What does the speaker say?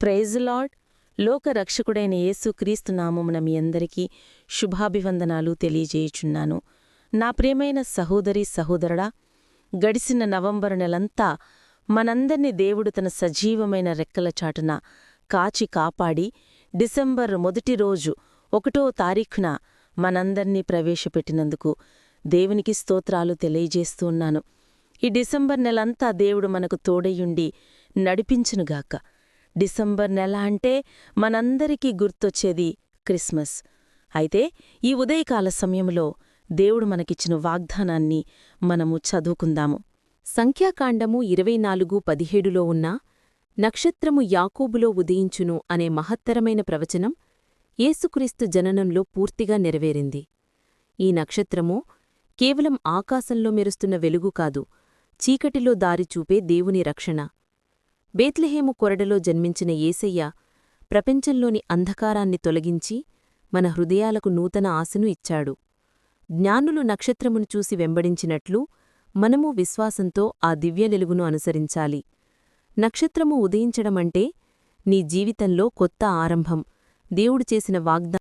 Praise lord లోకరక్షకుడైన యేసుక్రీస్తు నామమున మీ అందరికీ శుభాభివందనాలు తెలియజేయుచున్నాను. నా ప్రియమైన సహోదరి సహోదరుడా గడిసిన నవంబరు నెలంతా మనందర్నీ దేవుడు తన సజీవమైన రెక్కల చాటున కాచి కాపాడి డిసెంబర్ మొదటి రోజు ఒకటో తారీఖున మనందర్నీ ప్రవేశపెట్టినందుకు దేవునికి స్తోత్రాలు తెలియజేస్తూ ఉన్నాను. ఈ డిసెంబర్ నెలంతా దేవుడు మనకు తోడయుండి నడిపించునుగాక. డిసెంబర్ నెల అంటే మనందరికీ గుర్తొచ్చేది క్రిస్మస్. అయితే ఈ ఉదయకాల సమయంలో దేవుడు మనకిచ్చిన వాగ్దానాన్ని మనము చదువుకుందాము. సంఖ్యాకాండము ఇరవై నాలుగు పదిహేడులో ఉన్న నక్షత్రము యాకూబులో ఉదయించును అనే మహత్తరమైన ప్రవచనం యేసుక్రీస్తు జననంలో పూర్తిగా నెరవేరింది. ఈ నక్షత్రము కేవలం ఆకాశంలో మెరుస్తున్న వెలుగు కాదు చీకటిలో దారిచూపే దేవుని రక్షణ. బేత్లెహేము కొరడలో జన్మించిన ఏసయ్య ప్రపంచంలోని అంధకారాన్ని తొలగించి మన హృదయాలకు నూతన ఆశను ఇచ్చాడు. జ్ఞానులు నక్షత్రమును చూసి వెంబడించినట్లు మనము విశ్వాసంతో ఆ దివ్యలెలుగును అనుసరించాలి. నక్షత్రము ఉదయించడమంటే నీ జీవితంలో కొత్త ఆరంభం. దేవుడు చేసిన వాగ్దా